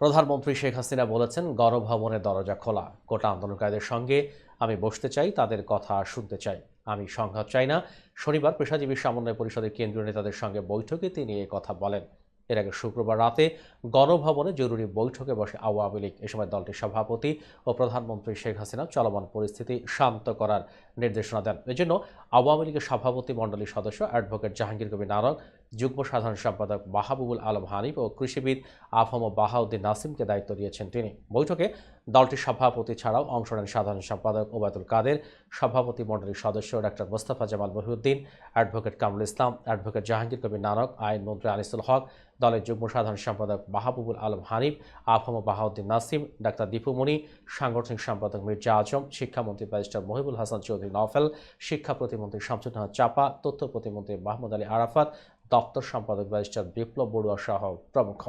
প্রধানমন্ত্রী শেখ হাসিনা বলেছেন গণভবনের দরজা খোলা। কোটা আন্দোলনকারীদের সঙ্গে আমি বসতে চাই, তাদের কথা শুনতে চাই। আমি সংঘাত চাই না। শনিবার পেশাজীবী সমন্বয় পরিষদের কেন্দ্রীয় নেতাদের সঙ্গে বৈঠকে তিনি এ কথা বলেন। এর আগে শুক্রবার রাতে গণভবনে জরুরি বৈঠকে বসে আওয়ামী লীগ এ সময় দলটির সভাপতি ও প্রধানমন্ত্রী শেখ হাসিনা চলমান পরিস্থিতি শান্ত করার নির্দেশনা দেন। এজন্য আওয়ামী লীগের সভাপতি মণ্ডলীর সদস্য অ্যাডভোকেট জাহাঙ্গীর কবির নারক যুগ্ম সাধারণ সম্পাদক মাহবুবুল আলম হানিফ ও কৃষিবিদ আফম বাহাউদ্দিন নাসিমকে দায়িত্ব দিয়েছেন তিনি। বৈঠকে দলটির সভাপতি ছাড়াও অংশ নেন সাধারণ সম্পাদক ওবায়দুল কাদের, সভাপতি মণ্ডলীর সদস্য doctor Mostafa Jamal Mohiuddin, advocate Kamrul Islam, advocate Jahangir Kabir Nanak আইনমন্ত্রী আনিসুল হক, দলের যুগ্ম সাধারণ সম্পাদক মাহবুবুল আলম হানিফ, আফম বাহাউদ্দিন নাসিম, ডাক্তার দীপুমণি সাংগঠনিক সম্পাদক মির্জা আজম, শিক্ষামন্ত্রী ব্যারিস্টার মহিবুল হাসান চৌধুরী নফেল শিক্ষা প্রতিমন্ত্রী শামসুন্নাহ চাপা, তথ্য প্রতিমন্ত্রী মাহমুদ আলী আরাফাত, দপ্তর সম্পাদক ব্যারিস্টার বিপ্লব বড়ুয়া সহ প্রমুখ।